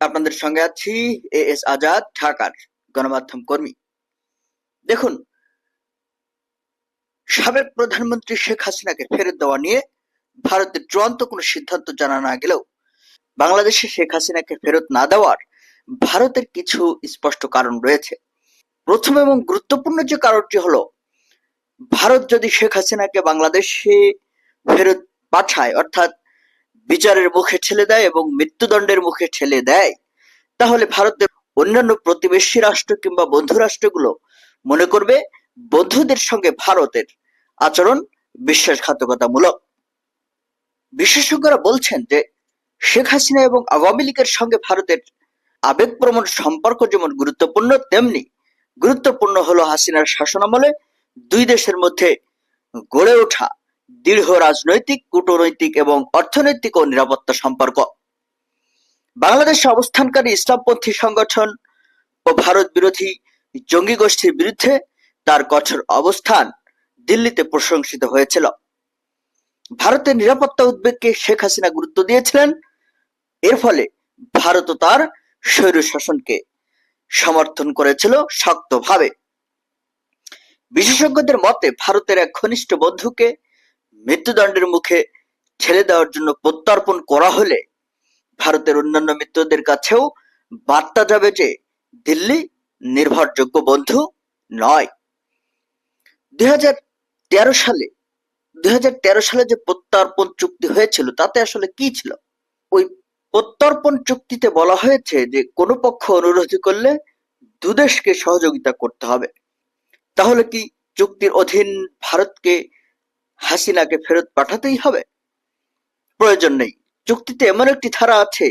আপনাদের সঙ্গে আছি, এ এস আজাদ, ঢাকার গণমাধ্যম কর্মী। দেখুন, সাবেক প্রধানমন্ত্রী শেখ হাসিনাকে ফেরত দেওয়া নিয়ে ভারতের চূড়ান্ত কোনো সিদ্ধান্ত জানা না গেলেও বাংলাদেশে শেখ হাসিনাকে ফেরত না দেওয়ার ভারতের কিছু স্পষ্ট কারণ রয়েছে। প্রথম এবং গুরুত্বপূর্ণ যে কারণটি হলো, ভারত যদি শেখ হাসিনাকে বাংলাদেশে ফেরত পাঠায়, অর্থাৎ বিচারের মুখে ঠেলে দেয় এবং মৃত্যুদণ্ডের মুখে ঠেলে দেয়। তাহলে ভারতের অন্যান্য প্রতিবেশী রাষ্ট্র কিংবা বন্ধু রাষ্ট্রগুলো মনে করবে বন্ধুদের সঙ্গে ভারতের আচরণ বিশ্বাসঘাতকতামূলক। বিশেষজ্ঞরা বলছেন যে, শেখ হাসিনা এবং আওয়ামী লীগের সঙ্গে ভারতের আবেগপ্রবণ সম্পর্ক যেমন গুরুত্বপূর্ণ, তেমনি গুরুত্বপূর্ণ হলো হাসিনার শাসনামলে দুই দেশের মধ্যে গড়ে ওঠা দৃঢ় রাজনৈতিক, কূটনৈতিক এবং অর্থনৈতিক ও নিরাপত্তা সম্পর্ক। বাংলাদেশে অবস্থানকারী ইসলামপন্থী সংগঠন ও ভারত বিরোধী জঙ্গি গোষ্ঠীর বিরুদ্ধে তার কঠোর অবস্থান দিল্লিতে প্রশংসিত হয়েছিল। ভারতের নিরাপত্তা উদ্বেগকে শেখ হাসিনা গুরুত্ব দিয়েছিলেন। এর ফলে ভারতও তার স্বৈর শাসনকে সমর্থন করেছিল শক্তভাবে। বিশেষজ্ঞদের মতে, ভারতের এক ঘনিষ্ঠ বন্ধুকে মৃত্যুদণ্ডের মুখে ছেড়ে দেওয়ার জন্য প্রত্যর্পণ করা হলে ভারতের অন্যান্য মিত্রদের কাছেও বার্তা যাবে যে দিল্লি নির্ভরযোগ্য বন্ধু নয়। দুই সালে দুই সালে যে প্রত্যর্পণ চুক্তি হয়েছিল, তাতে আসলে কি ছিল? ওই প্রত্যর্পণ চুক্তিতে বলা হয়েছে যে কোনো পক্ষ অনুরোধ করলে দুদেশকে সহযোগিতা করতে হবে। তাহলে কি চুক্তির অধীন ভারতকে হাসিনাকে ফেরত পাঠাতেই হবে। প্রয়োজন নেই। চুক্তিতে এমন একটি ধারা আছে,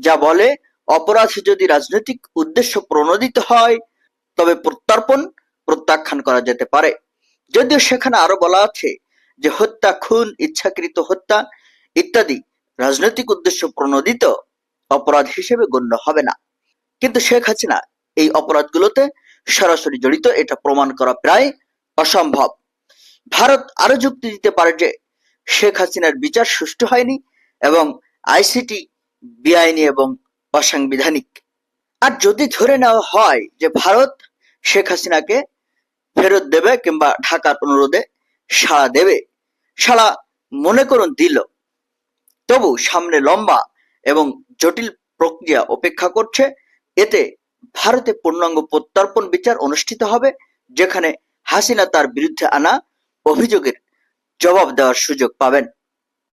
যা বলে, অপরাধ যদি রাজনৈতিক উদ্দেশ্য প্রণোদিত হয়, তবে প্রত্যর্পণ, প্রত্যাখ্যান করা যেতে পারে। যদিও সেখানে আরও বলা আছে যে হত্যা, খুন, ইচ্ছাকৃত হত্যা ইত্যাদি রাজনৈতিক উদ্দেশ্য প্রণোদিত অপরাধ হিসেবে গণ্য হবে না। কিন্তু শেখ হাসিনা এই অপরাধগুলোতে সরাসরি জড়িত, এটা প্রমাণ করা প্রায় অসম্ভব। ভারত আরও যুক্তি দিতে পারে যে শেখ হাসিনার বিচার সুষ্ঠু হয়নি এবং আইসিটি, বেআইনি এবং অসাংবিধানিক। আর যদি ধরে নেওয়া হয় যে ভারত শেখ হাসিনাকে ফেরত দেবে কিংবা ঢাকার অনুরোধে সাড়া দেবে, সাড়া মনে করুন দিল। তবু সামনে লম্বা এবং জটিল প্রক্রিয়া অপেক্ষা করছে। এতে ভারতে পূর্ণাঙ্গ প্রত্যর্পণ বিচার অনুষ্ঠিত হবে, যেখানে হাসিনা তার বিরুদ্ধে আনা অভিযোগের জবাব দেওয়ার সুযোগ পাবেন।